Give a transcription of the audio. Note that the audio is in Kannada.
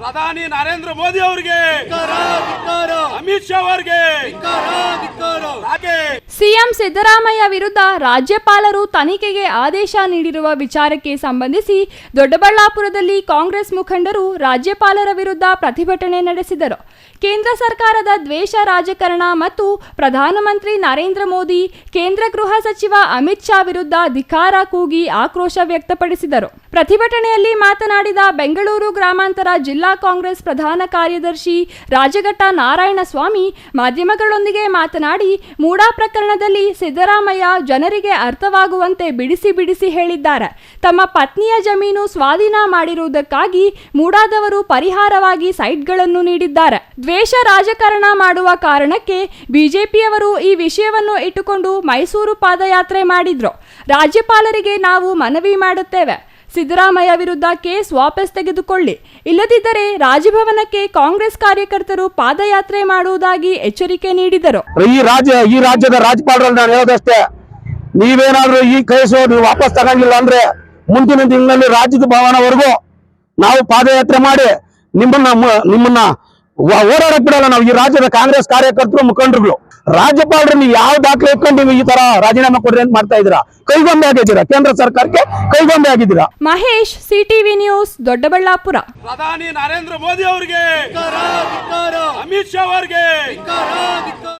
ಪ್ರಧಾನಿ ನರೇಂದ್ರ ಮೋದಿ ಅವರಿಗೆ. ಅಮಿತ್ ಶಾ ಅವರಿಗೆ. ಹಾಗೆ ಸಿಎಂ ಸಿದ್ದರಾಮಯ್ಯ ವಿರುದ್ಧ ರಾಜ್ಯಪಾಲರು ತನಿಖೆಗೆ ಆದೇಶ ನೀಡಿರುವ ವಿಚಾರಕ್ಕೆ ಸಂಬಂಧಿಸಿ ದೊಡ್ಡಬಳ್ಳಾಪುರದಲ್ಲಿ ಕಾಂಗ್ರೆಸ್ ಮುಖಂಡರು ರಾಜ್ಯಪಾಲರ ವಿರುದ್ಧ ಪ್ರತಿಭಟನೆ ನಡೆಸಿದರು. ಕೇಂದ್ರ ಸರ್ಕಾರದ ದ್ವೇಷ ರಾಜಕಾರಣ ಮತ್ತು ಪ್ರಧಾನಮಂತ್ರಿ ನರೇಂದ್ರ ಮೋದಿ, ಕೇಂದ್ರ ಗೃಹ ಸಚಿವ ಅಮಿತ್ ಶಾ ವಿರುದ್ಧ ಧಿಕಾರ ಕೂಗಿ ಆಕ್ರೋಶ ವ್ಯಕ್ತಪಡಿಸಿದರು. ಪ್ರತಿಭಟನೆಯಲ್ಲಿ ಮಾತನಾಡಿದ ಬೆಂಗಳೂರು ಗ್ರಾಮಾಂತರ ಜಿಲ್ಲಾ ಕಾಂಗ್ರೆಸ್ ಪ್ರಧಾನ ಕಾರ್ಯದರ್ಶಿ ರಾಜಘಟ್ಟ ನಾರಾಯಣಸ್ವಾಮಿ ಮಾಧ್ಯಮಗಳೊಂದಿಗೆ ಮಾತನಾಡಿ, ಮೂಡಾ ಪ್ರಕರಣದಲ್ಲಿ ಸಿದ್ದರಾಮಯ್ಯ ಜನರಿಗೆ ಅರ್ಥವಾಗುವಂತೆ ಬಿಡಿಸಿ ಬಿಡಿಸಿ ಹೇಳಿದ್ದಾರೆ. ತಮ್ಮ ಪತ್ನಿಯ ಜಮೀನು ಸ್ವಾಧೀನ ಮಾಡಿರುವುದಕ್ಕಾಗಿ ಮೂಡಾದವರು ಪರಿಹಾರವಾಗಿ ಸೈಟ್ಗಳನ್ನು ನೀಡಿದ್ದಾರೆ. ದ್ವೇಷ ರಾಜಕಾರಣ ಮಾಡುವ ಕಾರಣಕ್ಕೆ ಬಿಜೆಪಿಯವರು ಈ ವಿಷಯವನ್ನು ಇಟ್ಟುಕೊಂಡು ಮೈಸೂರು ಪಾದಯಾತ್ರೆ ಮಾಡಿದ್ರು. ರಾಜ್ಯಪಾಲರಿಗೆ ನಾವು ಮನವಿ ಮಾಡುತ್ತೇವೆ. ಸಿದ್ದರಾಮಯ್ಯ ವಿರುದ್ಧ ಕೇಸ್ ವಾಪಸ್ ತೆಗೆದುಕೊಳ್ಳಿ. ಇಲ್ಲದಿದ್ದರೆ ರಾಜಭವನಕ್ಕೆ ಕಾಂಗ್ರೆಸ್ ಕಾರ್ಯಕರ್ತರು ಪಾದಯಾತ್ರೆ ಮಾಡುವುದಾಗಿ ಎಚ್ಚರಿಕೆ ನೀಡಿದರು. ಈ ರಾಜ್ಯ, ಈ ರಾಜ್ಯದ ರಾಜ್ಯಪಾಲರಲ್ಲಿ ನಾನು ಹೇಳೋದಷ್ಟೇ, ನೀವೇನಾದ್ರೂ ಈ ಕೇಸು ನೀವು ವಾಪಸ್ ತಗೊಂಡಿಲ್ಲ ಅಂದ್ರೆ ಮುಂದಿನ ತಿಂಗಳಲ್ಲಿ ರಾಜ್ಯದ ಭವನವರೆಗೂ ನಾವು ಪಾದಯಾತ್ರೆ ಮಾಡಿ ನಿಮ್ಮನ್ನ ನಿಮ್ಮನ್ನ ವ- ಓಡಾಡಕ್ ಬಿಡಲ್ಲ ನಾವು. ಈ ರಾಜ್ಯದ ಕಾಂಗ್ರೆಸ್ ಕಾರ್ಯಕರ್ತರು ಮುಖಂಡರುಗಳು. ರಾಜ್ಯಪಾಲರು ನೀವು ಯಾವ ದಾಖಲೆ ಇಟ್ಕೊಂಡು ನೀವು ಈ ತರ ರಾಜೀನಾಮೆ ಕೊಡ್ರಿ ಅಂತ ಮಾಡ್ತಾ ಇದ್ದೀರಾ? ಕೈಗೊಂಬೆ ಆಗಿದ್ದೀರಾ? ಕೇಂದ್ರ ಸರ್ಕಾರಕ್ಕೆ ಕೈಗೊಂಬೆ ಆಗಿದ್ದೀರಾ? Mahesh CTV news Doddaballapura. ಪ್ರಧಾನಿ ನರೇಂದ್ರ ಮೋದಿ ಅವರಿಗೆ ಅಮಿತ್ ಶಾ ಅವರಿಗೆ